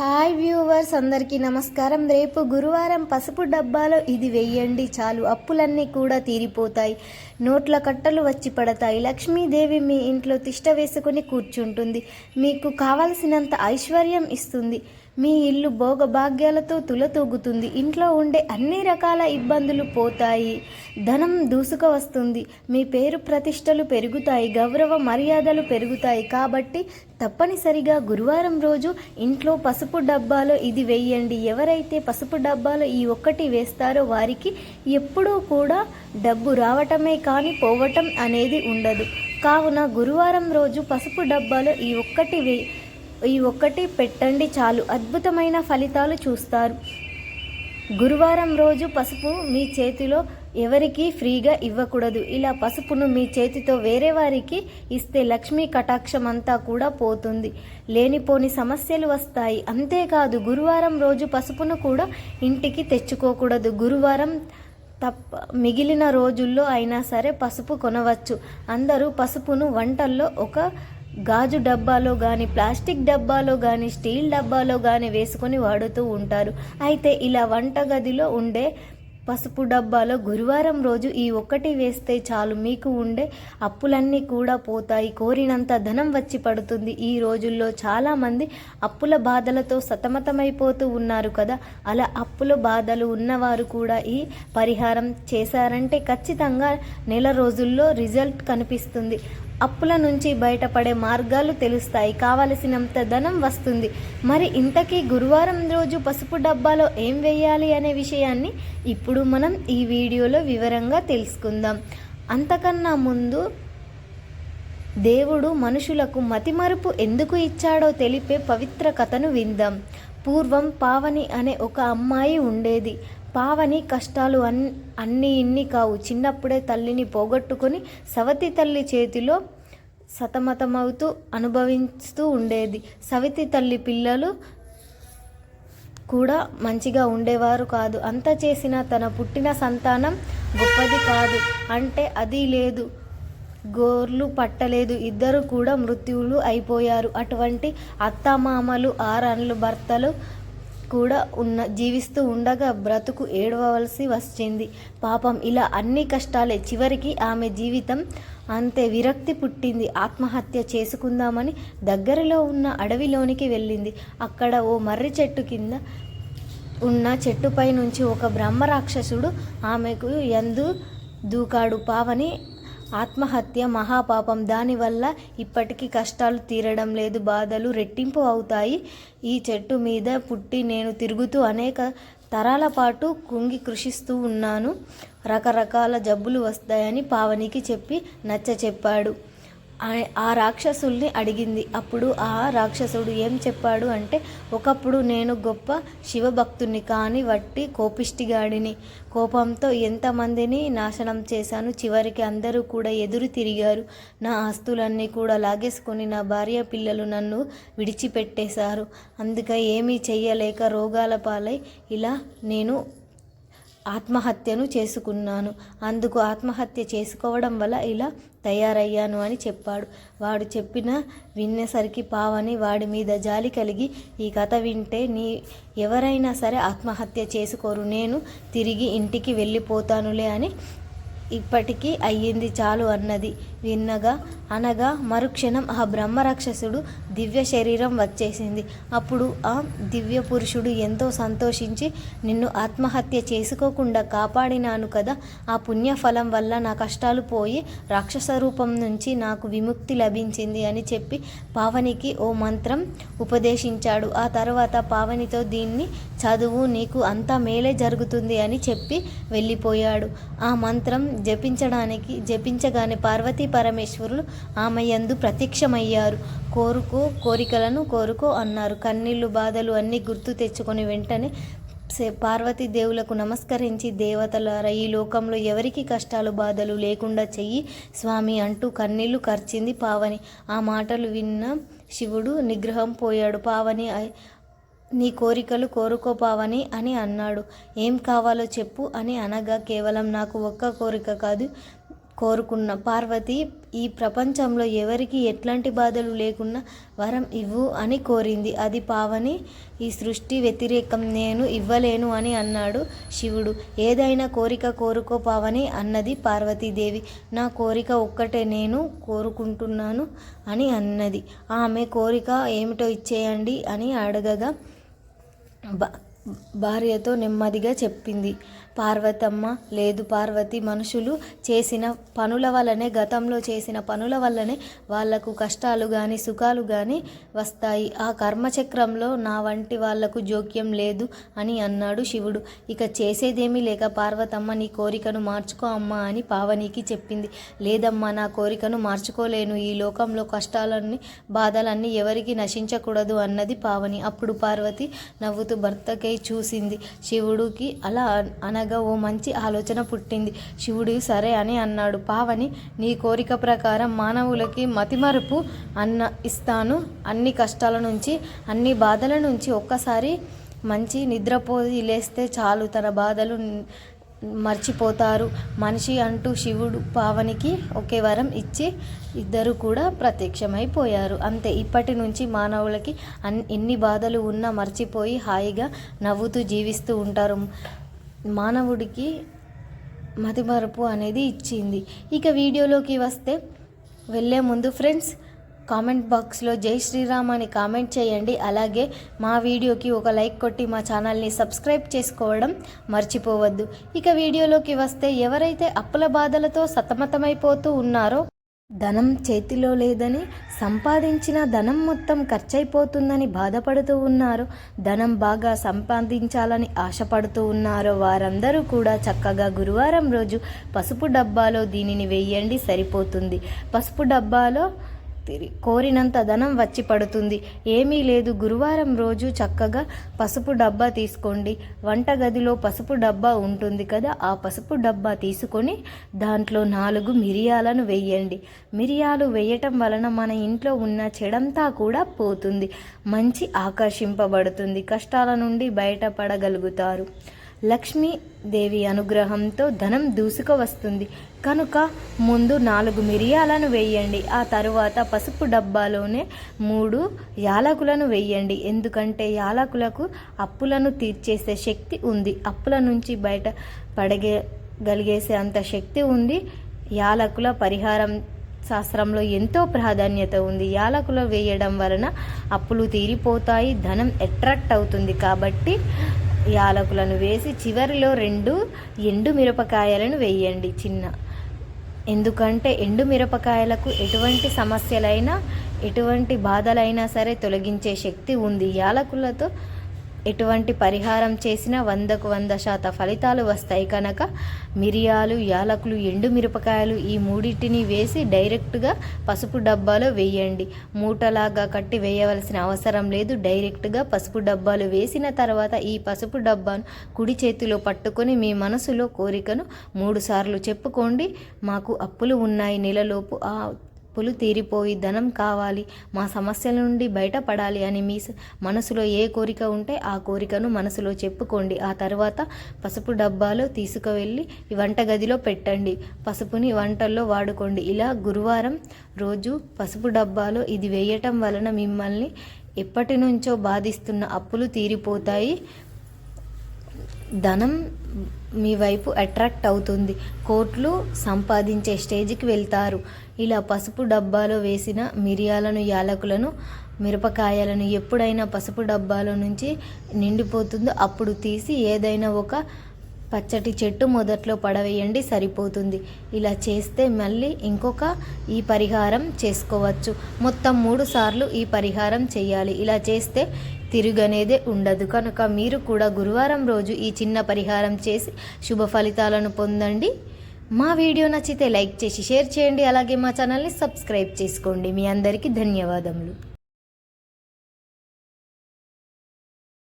Hi viewers అందరికీ నమస్కారం. రేపు గురువారం పసుపు డబ్బాలో ఇది వెయ్యండి చాలు. అప్పులన్నీ కూడా తీరిపోతాయి. నోట్ల కట్టలు వచ్చి పడతాయి. లక్ష్మీదేవి మీ ఇంట్లో తిష్ట వేసుకుని కూర్చుంటుంది. మీకు కావలసినంత ఐశ్వర్యం ఇస్తుంది. మీ ఇల్లు భోగభాగ్యాలతో తులతూగుతుంది. ఇంట్లో ఉండే అన్ని రకాల ఇబ్బందులు పోతాయి. ధనం దూసుక వస్తుంది. మీ పేరు ప్రతిష్టలు పెరుగుతాయి. గౌరవ మర్యాదలు పెరుగుతాయి. కాబట్టి తప్పనిసరిగా గురువారం రోజు ఇంట్లో పసుపు డబ్బాలో ఇది వేయండి. ఎవరైతే పసుపు డబ్బాలో ఈ ఒక్కటి వేస్తారో వారికి ఎప్పుడూ కూడా డబ్బు రావటమే కానీ పోవటం అనేది ఉండదు. కావున గురువారం రోజు పసుపు డబ్బాలో ఈ ఒక్కటి వే ఈ ఒక్కటి పెట్టండి చాలు. అద్భుతమైన ఫలితాలు చూస్తారు. గురువారం రోజు పసుపు మీ చేతిలో ఎవరికి ఫ్రీగా ఇవ్వకూడదు. ఇలా పసుపును మీ చేతితో వేరే వారికి ఇస్తే లక్ష్మీ కటాక్షం అంతా కూడా పోతుంది. లేనిపోని సమస్యలు వస్తాయి. అంతేకాదు గురువారం రోజు పసుపును కూడా ఇంటికి తెచ్చుకోకూడదు. గురువారం తప్ప మిగిలిన రోజుల్లో అయినా సరే పసుపు కొనవచ్చు. అందరూ పసుపును వంటల్లో ఒక గాజు డబ్బాలో కానీ ప్లాస్టిక్ డబ్బాలో కానీ స్టీల్ డబ్బాలో కానీ వేసుకొని వాడుతూ ఉంటారు. అయితే ఇలా వంటగదిలో ఉండే పసుపు డబ్బాలో గురువారం రోజు ఈ ఒక్కటి వేస్తే చాలు మీకు ఉండే అప్పులన్నీ కూడా పోతాయి. కోరినంత ధనం వచ్చి పడుతుంది. ఈ రోజుల్లో చాలామంది అప్పుల బాధలతో సతమతమైపోతూ ఉన్నారు కదా. అలా అప్పుల బాధలు ఉన్నవారు కూడా ఈ పరిహారం చేశారంటే ఖచ్చితంగా నెల రోజుల్లో రిజల్ట్ కనిపిస్తుంది. అప్పుల నుంచి బయటపడే మార్గాలు తెలుస్తాయి. కావలసినంత ధనం వస్తుంది. మరి ఇంతకీ గురువారం రోజు పసుపు డబ్బాలో ఏం వేయాలి అనే విషయాన్ని ఇప్పుడు మనం ఈ వీడియోలో వివరంగా తెలుసుకుందాం. అంతకన్నా ముందు దేవుడు మనుషులకు మతిమరుపు ఎందుకు ఇచ్చాడో తెలిపే పవిత్ర కథను విందాం. పూర్వం పావని అనే ఒక అమ్మాయి ఉండేది. పావని కష్టాలు అన్ అన్నీ ఇన్ని కావు. చిన్నప్పుడే తల్లిని పోగొట్టుకొని సవతి తల్లి చేతిలో సతమతమవుతూ అనుభవిస్తూ ఉండేది. సవితి తల్లి పిల్లలు కూడా మంచిగా ఉండేవారు కాదు. అంత చేసిన తన పుట్టిన సంతానం గొప్పది కాదు. అంటే అది లేదు. గోర్లు పట్టలేదు. ఇద్దరు కూడా మృత్యువులు అయిపోయారు. అటువంటి అత్తమామలు ఆరన్లు భర్తలు కూడా ఉన్న జీవిస్తూ ఉండగా బ్రతుకు ఏడవలసి వచ్చింది. పాపం ఇలా అన్ని కష్టాలే చివరికి ఆమె జీవితం అంతే విరక్తి పుట్టింది. ఆత్మహత్య చేసుకుందామని దగ్గరలో ఉన్న అడవిలోనికి వెళ్ళింది. అక్కడ ఓ మర్రి చెట్టు కింద ఉన్న చెట్టుపై నుంచి ఒక బ్రహ్మరాక్షసుడు ఆమెకు ఎందు దూకాడు. పావని ఆత్మహత్య మహాపాపం దానివల్ల ఇప్పటికీ కష్టాలు తీరడం లేదు బాధలు రెట్టింపు అవుతాయి. ఈ చెట్టు మీద పుట్టి నేను తిరుగుతూ అనేక తరాల పాటు కుంగి కృషిస్తూ ఉన్నాను. రకరకాల జబ్బులు వస్తాయని పావనికి చెప్పి నచ్చ చెప్పాడు ఆ రాక్షసుల్ని అడిగింది. అప్పుడు ఆ రాక్షసుడు ఏం చెప్పాడు అంటే ఒకప్పుడు నేను గొప్ప శివభక్తుని కానీ వట్టి కోపిష్టిగాడిని. కోపంతో ఎంతమందిని నాశనం చేశాను. చివరికి అందరూ కూడా ఎదురు తిరిగారు. నా ఆస్తులన్నీ కూడా లాగేసుకొని నా భార్య పిల్లలు నన్ను విడిచిపెట్టేశారు. అందుకే ఏమీ చెయ్యలేక రోగాల పాలై ఇలా నేను ఆత్మహత్యను చేసుకున్నాను. అందుకు ఆత్మహత్య చేసుకోవడం వల్ల ఇలా తయారయ్యాను అని చెప్పాడు. వాడు చెప్పిన వినేసరికి పావని వాడి మీద జాలి కలిగి ఈ కథ వింటే నీ ఎవరైనా సరే ఆత్మహత్య చేసుకోరు. నేను తిరిగి ఇంటికి వెళ్ళిపోతానులే అని ఇప్పటికీ అయ్యింది చాలు అన్నది. విన్నగా అనగా మరుక్షణం ఆ బ్రహ్మరాక్షసుడు దివ్య శరీరం వచ్చేసింది. అప్పుడు ఆ దివ్య పురుషుడు ఎంతో సంతోషించి నిన్ను ఆత్మహత్య చేసుకోకుండా కాపాడినాను కదా. ఆ పుణ్యఫలం వల్ల నా కష్టాలు పోయి రాక్షస రూపం నుంచి నాకు విముక్తి లభించింది అని చెప్పి పావనికి ఓ మంత్రం ఉపదేశించాడు. ఆ తర్వాత పావనితో దీన్ని చదువు నీకు అంతా మేలే జరుగుతుంది అని చెప్పి వెళ్ళిపోయాడు. ఆ మంత్రం జపించడానికి జపించగానే పార్వతీ పరమేశ్వరులు ఆమె యందు ప్రత్యక్షమయ్యారు. కోరుకో కోరికలను కోరుకో అన్నారు. కన్నీళ్ళు బాధలు అన్నీ గుర్తు తెచ్చుకొని వెంటనే పార్వతీ దేవులకు నమస్కరించి దేవతలారా ఈ లోకంలో ఎవరికి కష్టాలు బాధలు లేకుండా చెయ్యి స్వామి అంటూ కన్నీళ్ళు ఖర్చింది పావని. ఆ మాటలు విన్న శివుడు నిగ్రహం పోయాడు. పావని నీ కోరికలు కోరుకోపావని అని అన్నాడు. ఏం కావాలో చెప్పు అని అనగా కేవలం నాకు ఒక్క కోరిక కాదు కోరుకున్న పార్వతి ఈ ప్రపంచంలో ఎవరికి ఎట్లాంటి బాధలు లేకున్నా వరం ఇవ్వు అని కోరింది. అది పావని ఈ సృష్టి వ్యతిరేకం నేను ఇవ్వలేను అని అన్నాడు శివుడు. ఏదైనా కోరిక కోరుకో పావని అన్నది పార్వతీదేవి. నా కోరిక ఒక్కటే నేను కోరుకుంటున్నాను అని అన్నది. ఆమె కోరిక ఏమిటో ఇచ్చేయండి అని అడగగా భార్యతో నెమ్మదిగా చెప్పింది. పార్వతమ్మ లేదు పార్వతి మనుషులు చేసిన పనుల వల్లనే గతంలో చేసిన పనుల వల్లనే వాళ్ళకు కష్టాలు కానీ సుఖాలు కానీ వస్తాయి. ఆ కర్మచక్రంలో నా వంటి వాళ్ళకు జోక్యం లేదు అని అన్నాడు శివుడు. ఇక చేసేదేమీ లేక పార్వతమ్మ నీ కోరికను మార్చుకో అమ్మా అని పావనికి చెప్పింది. లేదమ్మా నా కోరికను మార్చుకోలేను. ఈ లోకంలో కష్టాలన్నీ బాధలన్నీ ఎవరికి నశించకూడదు అన్నది పావని. అప్పుడు పార్వతి నవ్వుతూ భర్తకై చూసింది శివుడికి. అలా అన అనగా ఓ మంచి ఆలోచన పుట్టింది. శివుడు సరే అని అన్నాడు. పావని నీ కోరిక ప్రకారం మానవులకి మతిమరుపు అన్న ఇస్తాను. అన్ని కష్టాల నుంచి అన్ని బాధల నుంచి ఒక్కసారి మంచి నిద్రపోయి లేస్తే చాలు. తన బాధలు మర్చిపోతారు. మనిషి అంటూ శివుడు పావనికి ఒకే వరం ఇచ్చి ఇద్దరు కూడా ప్రత్యక్షమైపోయారు. అంతే. ఇప్పటి నుంచి మానవులకి అన్ ఎన్ని బాధలు ఉన్నా మర్చిపోయి హాయిగా నవ్వుతూ జీవిస్తూ ఉంటారు. మానవుడికి మతిమరుపు అనేది ఇచ్చింది. ఇక వీడియోలోకి వస్తే వెళ్ళే ముందు ఫ్రెండ్స్ కామెంట్ బాక్స్లో జై శ్రీరామ్ అని కామెంట్ చేయండి. అలాగే మా వీడియోకి ఒక లైక్ కొట్టి మా ఛానల్ని సబ్స్క్రైబ్ చేసుకోవడం మర్చిపోవద్దు. ఇక వీడియోలోకి వస్తే ఎవరైతే అప్పుల బాధలతో సతమతమైపోతూ ఉన్నారో ధనం చేతిలో లేదని సంపాదించిన ధనం మొత్తం ఖర్చయిపోతుందని బాధపడుతూ ఉన్నారు. ధనం బాగా సంపాదించాలని ఆశపడుతూ ఉన్నారు. వారందరూ కూడా చక్కగా గురువారం రోజు పసుపు డబ్బాలో దీనిని వెయ్యండి సరిపోతుంది. పసుపు డబ్బాలో కోరినంత ధనం వచ్చి పడుతుంది. ఏమీ లేదు. గురువారం రోజు చక్కగా పసుపు డబ్బా తీసుకోండి. వంటగదిలో పసుపు డబ్బా ఉంటుంది కదా ఆ పసుపు డబ్బా తీసుకొని దాంట్లో నాలుగు మిరియాలను వెయ్యండి మిరియాలు వేయటం వలన మన ఇంట్లో ఉన్న చెడంతా కూడా పోతుంది. మంచి ఆకర్షింపబడుతుంది. కష్టాల నుండి బయటపడగలుగుతారు. లక్ష్మీదేవి అనుగ్రహంతో ధనం దూసుకు వస్తుంది కనుక ముందు నాలుగు మిరియాలను వేయండి. ఆ తరువాత పసుపు డబ్బాలోనే మూడు యాలకులను వేయండి. ఎందుకంటే యాలకులకు అప్పులను తీర్చేసే శక్తి ఉంది. అప్పుల నుంచి బయట పడగే గలిగేసే అంత శక్తి ఉంది. యాలకుల పరిహారం శాస్త్రంలో ఎంతో ప్రాధాన్యత ఉంది. యాలకులు వేయడం వలన అప్పులు తీరిపోతాయి ధనం అట్రాక్ట్ అవుతుంది. కాబట్టి యాలకులను వేసి చివరిలో రెండు ఎండు మిరపకాయలను వేయండి చిన్న. ఎందుకంటే ఎండు మిరపకాయలకు ఎటువంటి సమస్యలైనా ఎటువంటి బాధలైనా సరే తొలగించే శక్తి ఉంది. యాలకులతో ఎటువంటి పరిహారం చేసినా వందకు వంద శాత ఫలితాలు వస్తాయి కనుక మిరియాలు యాలకులు ఎండు మిరపకాయలు ఈ మూడింటిని వేసి డైరెక్ట్గా పసుపు డబ్బాలో వేయండి. మూటలాగా కట్టి వేయవలసిన అవసరం లేదు. డైరెక్ట్గా పసుపు డబ్బాలు వేసిన తర్వాత ఈ పసుపు డబ్బాను కుడి చేతిలో పట్టుకొని మీ మనసులో కోరికను మూడుసార్లు చెప్పుకోండి. మాకు అప్పులు ఉన్నాయి. నెలలోపు ఆ అప్పులు తీరిపోయి ధనం కావాలి మా సమస్యల నుండి బయటపడాలి అని మీ మనసులో ఏ కోరిక ఉంటే ఆ కోరికను మనసులో చెప్పుకోండి. ఆ తర్వాత పసుపు డబ్బాలో తీసుకువెళ్ళి వంటగదిలో పెట్టండి. పసుపుని వంటల్లో వాడుకోండి. ఇలా గురువారం రోజు పసుపు డబ్బాలో ఇది వేయటం వలన మిమ్మల్ని ఎప్పటి నుంచో బాధిస్తున్న అప్పులు తీరిపోతాయి. ధనం మీ వైపు అట్రాక్ట్ అవుతుంది. కోట్లు సంపాదించే స్టేజ్కి వెళ్తారు. ఇలా పసుపు డబ్బాలో వేసిన మిరియాలను యాలకులను మిరపకాయలను ఎప్పుడైనా పసుపు డబ్బాలో నుంచి నిండిపోతుందో. అప్పుడు తీసి ఏదైనా ఒక పచ్చటి చెట్టు మొదట్లో పడవేయండి సరిపోతుంది. ఇలా చేస్తే మళ్ళీ ఇంకొక ఈ పరిహారం చేసుకోవచ్చు. మొత్తం మూడు సార్లు ఈ పరిహారం చేయాలి. ఇలా చేస్తే తిరుగనేదే ఉండదు. కనుక మీరు కూడా గురువారం రోజు ఈ చిన్న పరిహారం చేసి శుభ ఫలితాలను పొందండి. మా వీడియో నచ్చితే లైక్ చేసి షేర్ చేయండి. అలాగే మా ఛానల్ని సబ్స్క్రైబ్ చేసుకోండి. మీ అందరికీ ధన్యవాదములు.